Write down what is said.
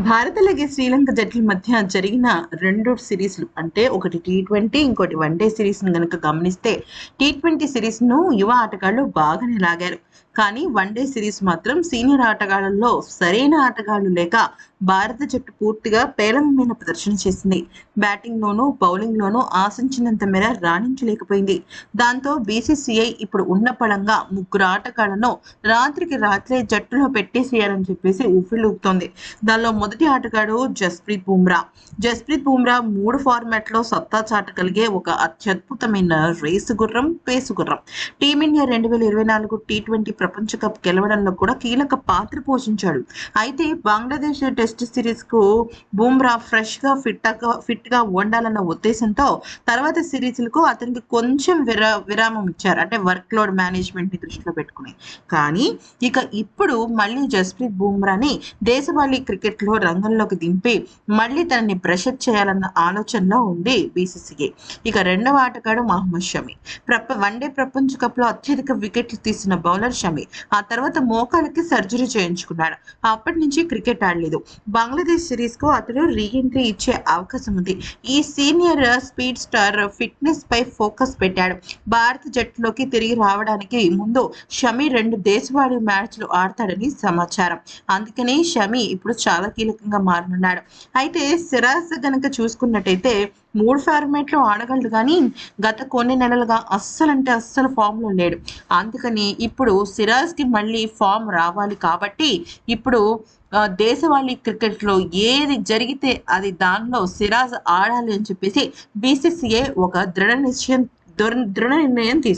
భారత్ అలాగే శ్రీలంక జట్ల మధ్య జరిగిన రెండు సిరీస్లు అంటే ఒకటి టీ ట్వంటీ ఇంకోటి వన్డే సిరీస్ను గనుక గమనిస్తే టీ ట్వంటీ సిరీస్ను యువ ఆటగాళ్ళు బాగానే లాగారు. కానీ వన్డే సిరీస్ మాత్రం సీనియర్ ఆటగాళ్ళలో సరైన ఆటగాళ్ళు లేక భారత జట్టు పూర్తిగా పేలవమైన ప్రదర్శన చేసింది. బ్యాటింగ్లోనూ బౌలింగ్లోనూ బౌలింగ్ లోనూ ఆశించినంత మేర రాణించలేకపోయింది. దాంతో బీసీసీఐ ఇప్పుడు ఉన్న పడంగా ముగ్గురు ఆటగాళ్ళను రాత్రికి రాత్రే జట్టులో పెట్టేసేయాలని చెప్పేసి ఊపిళ్ళూపుతోంది దానిలో మొదటి ఆటగాడు జస్ప్రీత్ బుమ్రా. జస్ప్రీత్ బుమ్రా మూడు ఫార్మాట్లో సత్తా చాటగలిగే ఒక అత్యద్భుతమైన రేసు గుర్రం పేసు గుర్రం. టీమిండియా రెండు వేల ఇరవై నాలుగు టీ ట్వంటీ ప్రపంచ కప్ గెలవడంలో కూడా కీలక పాత్ర పోషించాడు. అయితే బంగ్లాదేశ్ టెస్ట్ సిరీస్కు బుమ్రా ఫ్రెష్గా ఫిట్ ఫిట్గా ఉండాలన్న ఉద్దేశంతో తర్వాత సిరీస్లకు అతనికి కొంచెం విరా విరామం ఇచ్చారు. అంటే వర్క్ లోడ్ మేనేజ్మెంట్ని దృష్టిలో పెట్టుకుని. కానీ ఇక ఇప్పుడు మళ్ళీ జస్ప్రీత్ బుమ్రాని దేశవాళీ క్రికెట్లో రంగంలోకి దింపి మళ్ళీ తనని బ్రషప్ చేయాలన్న ఆలోచనలో ఉంది బీసీసీఐ. ఇక రెండవ ఆటగాడు మహమ్మద్ షమి. ప్రప వన్డే ప్రపంచ కప్లో అత్యధిక వికెట్లు తీసిన బౌలర్ షమి. ఆ తర్వాత మోకాలకి సర్జరీ చేయించుకున్నాడు. అప్పటి నుంచి క్రికెట్ ఆడలేదు. బంగ్లాదేశ్ సిరీస్కు అతడు రీఎంట్రీ ఇచ్చే అవకాశం ఉంది. ఈ సీనియర్ స్పీడ్ స్టార్ ఫిట్నెస్ పై ఫోకస్ పెట్టాడు. భారత జట్టులోకి తిరిగి రావడానికి ముందు షమి రెండు దేశవాళీ మ్యాచ్లు ఆడతాడని సమాచారం. అందుకని షమి ఇప్పుడు చాలా కీలకంగా మారనున్నాడు. అయితే సిరాజ్ గనక చూసుకున్నట్టయితే మూడు ఫార్మాట్లో ఆడగలడు కానీ గత కొన్ని నెలలుగా అస్సలు అంటే అస్సలు ఫామ్లో లేడు. అందుకని ఇప్పుడు సిరాజ్కి మళ్ళీ ఫామ్ రావాలి కాబట్టి ఇప్పుడు దేశవాళీ దేశవాళీ క్రికెట్లో ఏది జరిగితే అది దానిలో సిరాజ్ ఆడాలి అని చెప్పేసి బీసీసీఏ ఒక దృఢ నిశ్చయం దృఢ నిర్ణయం తీసుకుంది